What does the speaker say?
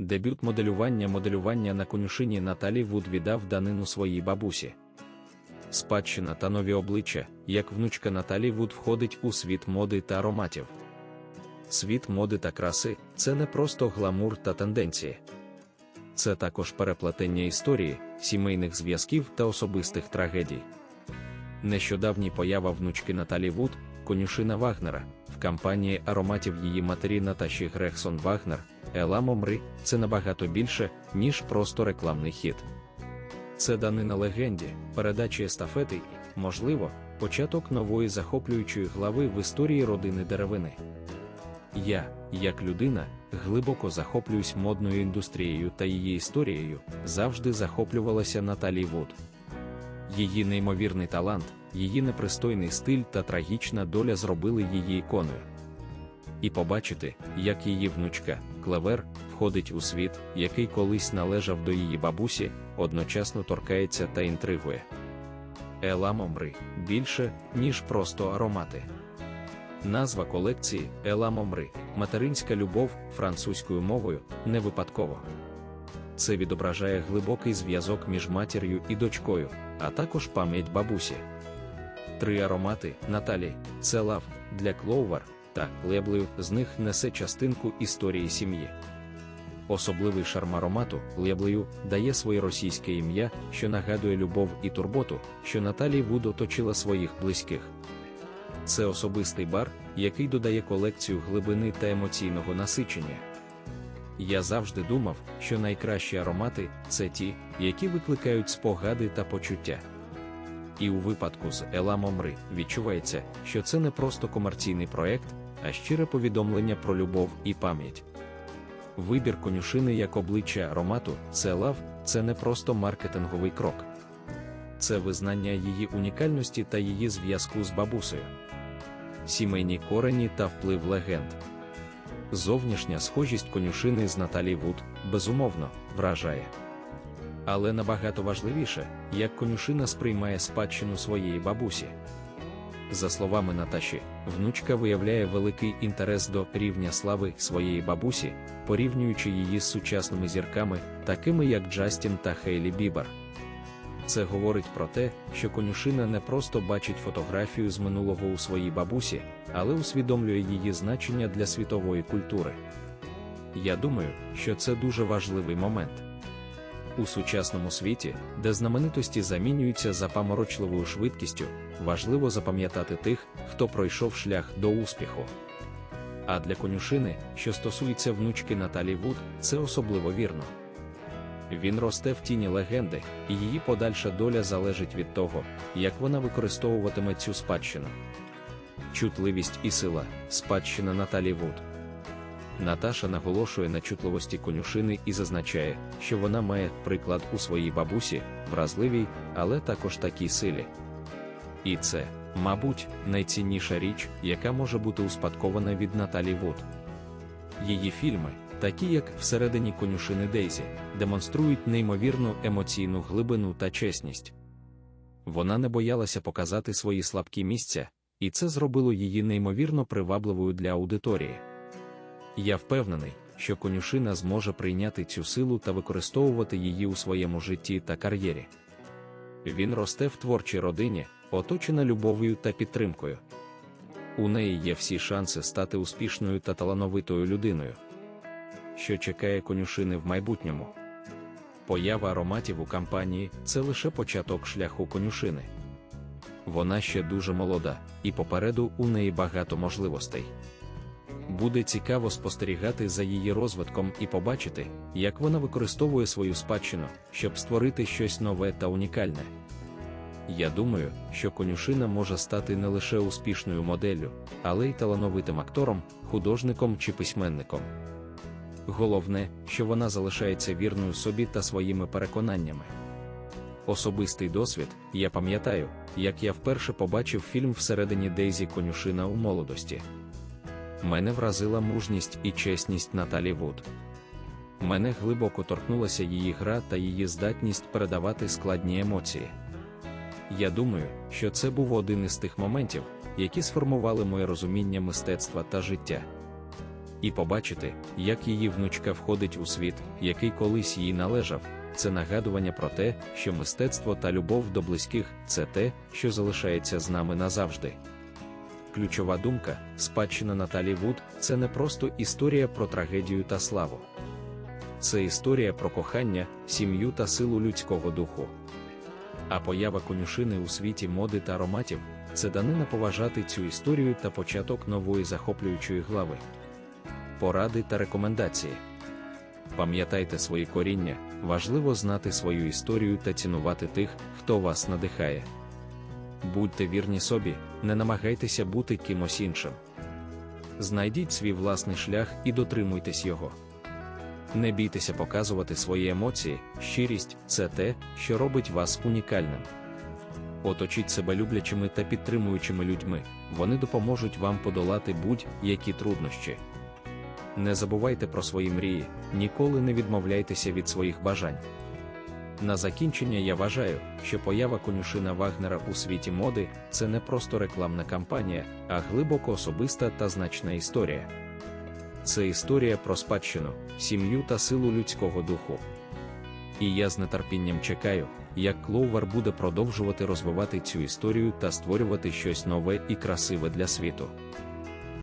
Дебют моделювання моделювання на конюшині Наталі Вуд віддав данину своїй бабусі. Спадщина та нові обличчя, як внучка Наталі Вуд входить у світ моди та ароматів. Світ моди та краси це не просто гламур та тенденції. Це також переплетення історії, сімейних зв'язків та особистих трагедій. Нещодавній поява внучки Наталі Вуд, конюшина Вагнера, в кампанії ароматів її матері Наташі Грехсон Вагнер, Ела Момри це набагато більше, ніж просто рекламний хід. Це данина легенді, передачі естафети і, можливо, початок нової захоплюючої глави в історії родини деревини. Я, як людина, глибоко захоплююсь модною індустрією та її історією, завжди захоплювалася Наталі Вуд. Її неймовірний талант, її непристойний стиль та трагічна доля зробили її іконою. І побачити, як її внучка, Клевер, входить у світ, який колись належав до її бабусі, одночасно торкається та інтригує. Ела Момри більше, ніж просто аромати. Назва колекції Ела Момри, материнська любов французькою мовою, не випадково. Це відображає глибокий зв'язок між матір'ю і дочкою, а також пам'ять бабусі. Три аромати Наталі, це лав для Клоувар та леблею з них несе частинку історії сім'ї. Особливий шарм аромату леблею дає своє російське ім'я, що нагадує любов і турботу, що Наталі Вуд оточила своїх близьких. Це особистий бар, який додає колекцію глибини та емоційного насичення. Я завжди думав, що найкращі аромати це ті, які викликають спогади та почуття. І у випадку з Ела Момри відчувається, що це не просто комерційний проект, а щире повідомлення про любов і пам'ять. Вибір конюшини як обличчя аромату це лав, це не просто маркетинговий крок. Це визнання її унікальності та її зв'язку з бабусею. Сімейні корені та вплив легенд. Зовнішня схожість конюшини з Наталі Вуд, безумовно, вражає. Але набагато важливіше, як конюшина сприймає спадщину своєї бабусі. За словами Наташі, внучка виявляє великий інтерес до рівня слави своєї бабусі, порівнюючи її з сучасними зірками, такими як Джастін та Хейлі Бібер. Це говорить про те, що конюшина не просто бачить фотографію з минулого у своїй бабусі, але усвідомлює її значення для світової культури. Я думаю, що це дуже важливий момент. У сучасному світі, де знаменитості замінюються за паморочливою швидкістю, важливо запам'ятати тих, хто пройшов шлях до успіху. А для конюшини, що стосується внучки Наталі Вуд, це особливо вірно. Він росте в тіні легенди, і її подальша доля залежить від того, як вона використовуватиме цю спадщину. Чутливість і сила спадщина Наталі Вуд. Наташа наголошує на чутливості конюшини і зазначає, що вона має приклад у своїй бабусі, вразливій, але також такій силі. І це, мабуть, найцінніша річ, яка може бути успадкована від Наталі Вуд. Її фільми, такі як всередині конюшини Дейзі, демонструють неймовірну емоційну глибину та чесність. Вона не боялася показати свої слабкі місця, і це зробило її неймовірно привабливою для аудиторії. Я впевнений, що конюшина зможе прийняти цю силу та використовувати її у своєму житті та кар'єрі. Він росте в творчій родині, оточена любов'ю та підтримкою. У неї є всі шанси стати успішною та талановитою людиною. Що чекає конюшини в майбутньому? Поява ароматів у кампанії це лише початок шляху конюшини. Вона ще дуже молода, і попереду у неї багато можливостей. Буде цікаво спостерігати за її розвитком і побачити, як вона використовує свою спадщину, щоб створити щось нове та унікальне. Я думаю, що конюшина може стати не лише успішною моделлю, але й талановитим актором, художником чи письменником. Головне, що вона залишається вірною собі та своїми переконаннями. Особистий досвід, я пам'ятаю, як я вперше побачив фільм всередині Дейзі Конюшина у молодості. Мене вразила мужність і чесність Наталі Вуд. Мене глибоко торкнулася її гра та її здатність передавати складні емоції. Я думаю, що це був один із тих моментів, які сформували моє розуміння мистецтва та життя. І побачити, як її внучка входить у світ, який колись їй належав, це нагадування про те, що мистецтво та любов до близьких це те, що залишається з нами назавжди. Ключова думка, спадщина Наталі Вуд це не просто історія про трагедію та славу. Це історія про кохання, сім'ю та силу людського духу. А поява конюшини у світі моди та ароматів це данина поважати цю історію та початок нової захоплюючої глави. Поради та рекомендації. Пам'ятайте свої коріння, важливо знати свою історію та цінувати тих, хто вас надихає. Будьте вірні собі, не намагайтеся бути кимось іншим. Знайдіть свій власний шлях і дотримуйтесь його. Не бійтеся показувати свої емоції, щирість це те, що робить вас унікальним. Оточіть себе люблячими та підтримуючими людьми, вони допоможуть вам подолати будь-які труднощі. Не забувайте про свої мрії, ніколи не відмовляйтеся від своїх бажань. На закінчення я вважаю, що поява конюшина Вагнера у світі моди це не просто рекламна кампанія, а глибоко особиста та значна історія. Це історія про спадщину, сім'ю та силу людського духу. І я з нетерпінням чекаю, як Клоувер буде продовжувати розвивати цю історію та створювати щось нове і красиве для світу.